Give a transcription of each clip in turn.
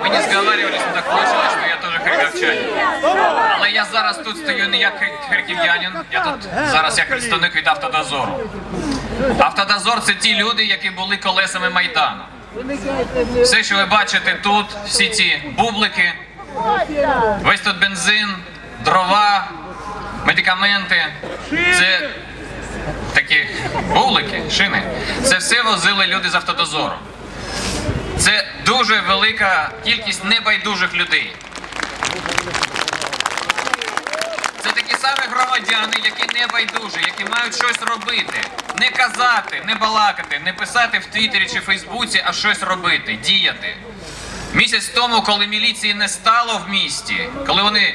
Мы не сговаривались, но так получилось, что я тоже харківчанин. Але я зараз тут стою не як хар- харків'янин, я тут зараз як представник від автодозору. Автодозор це ті люди, які були колесами Майдану. Все, що ви бачите тут, всі ці бублики, весь тут бензин, дрова, медикаменти, це такі бублики, шини. Це все возили люди з автодозору. Це дуже велика кількість небайдужих людей. Це такі самі громадяни, які не байдужі, які мають щось робити. Не казати, не балакати, не писати в Твіттері чи Фейсбуці, а щось робити, діяти. Місяць тому, коли міліції не стало в місті, коли вони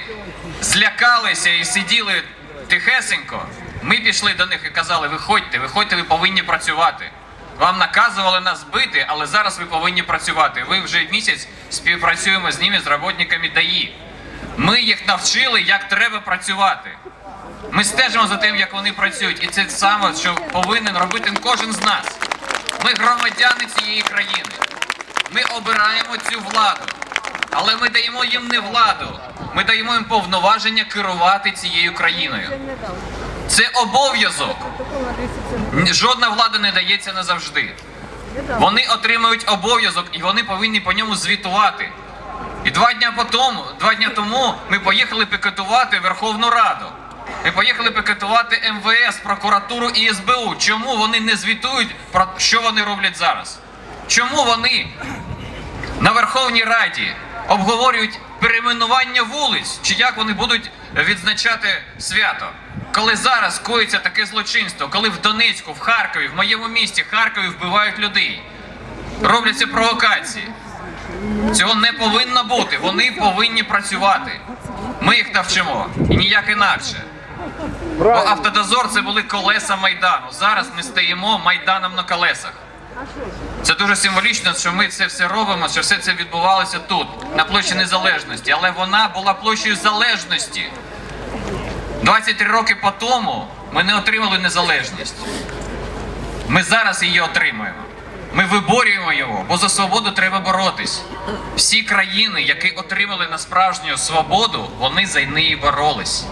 злякалися і сиділи тихесенько, ми пішли до них і казали: виходьте, виходьте, ви повинні працювати. Вам наказували нас бити, але зараз ви повинні працювати. Ви вже місяць співпрацюємо з ними, з роботниками ДАІ. Ми їх навчили, як треба працювати. Ми стежимо за тим, як вони працюють, і це саме, що повинен робити кожен з нас. Ми громадяни цієї країни. Ми обираємо цю владу, але ми даємо їм не владу. Ми даємо їм повноваження керувати цією країною. Це обов'язок. Жодна влада не дається назавжди. Вони отримують обов'язок і вони повинні по ньому звітувати. І два дня потім, два дня тому ми поїхали пікетувати Верховну Раду. Ми поїхали пікетувати МВС, прокуратуру і СБУ. Чому вони не звітують про що вони роблять зараз? Чому вони на Верховній Раді обговорюють перейменування вулиць, чи як вони будуть відзначати свято? Коли зараз коїться таке злочинство, коли в Донецьку, в Харкові, в моєму місті Харкові вбивають людей, робляться провокації. Цього не повинно бути. Вони повинні працювати. Ми їх навчимо і ніяк інакше. Бо автодозор це були колеса Майдану. Зараз ми стаємо майданом на колесах. Це дуже символічно, що ми це все робимо, що все це відбувалося тут, на площі Незалежності. Але вона була площею залежності. 23 роки по тому ми не отримали незалежність. Ми зараз її отримуємо. Ми виборюємо його, бо за свободу треба боротись. Всі країни, які отримали на справжню свободу, вони за неї боролись.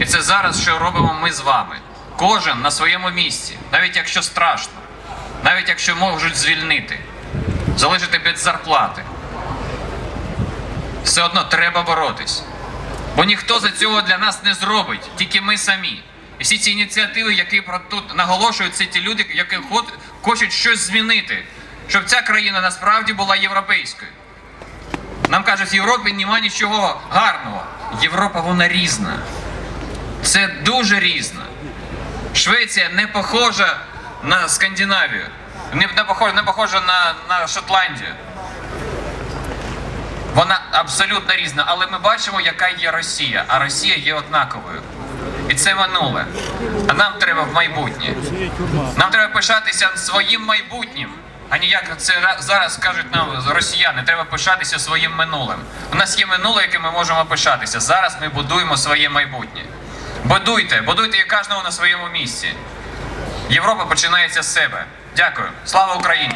І це зараз, що робимо ми з вами. Кожен на своєму місці, навіть якщо страшно, навіть якщо можуть звільнити, залишити без зарплати. Все одно треба боротись. Бо ніхто за цього для нас не зробить, тільки ми самі. І всі ці ініціативи, які тут наголошують, це ті люди, які хочуть щось змінити, щоб ця країна насправді була європейською. Нам кажуть, в Європі немає нічого гарного. Європа вона різна. Це дуже різна. Швеція не похожа на Скандинавію, не похожа, не похожа на, на Шотландію. Вона абсолютно різна, але ми бачимо, яка є Росія, а Росія є однаковою. І це минуле. А нам треба в майбутнє. Нам треба пишатися своїм майбутнім. А не як це зараз кажуть нам росіяни, треба пишатися своїм минулим. У нас є минуле, яке ми можемо пишатися. Зараз ми будуємо своє майбутнє. Будуйте, будуйте і кожного на своєму місці. Європа починається з себе. Дякую. Слава Україні!